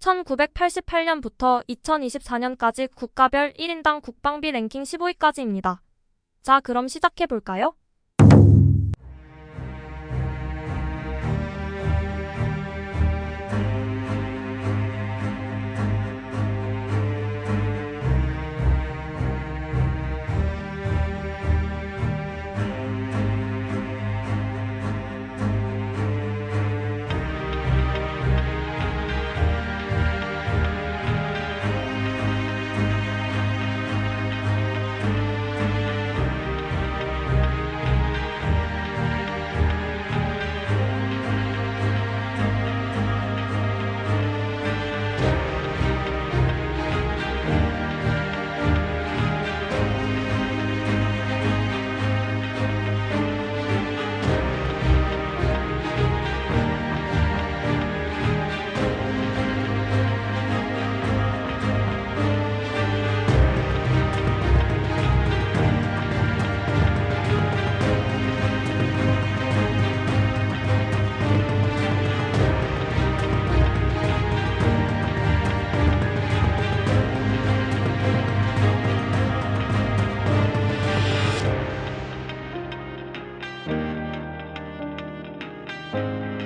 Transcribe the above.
1988년부터 2024년까지 국가별 1인당 국방비 랭킹 15위까지입니다. 자, 그럼 시작해 볼까요? you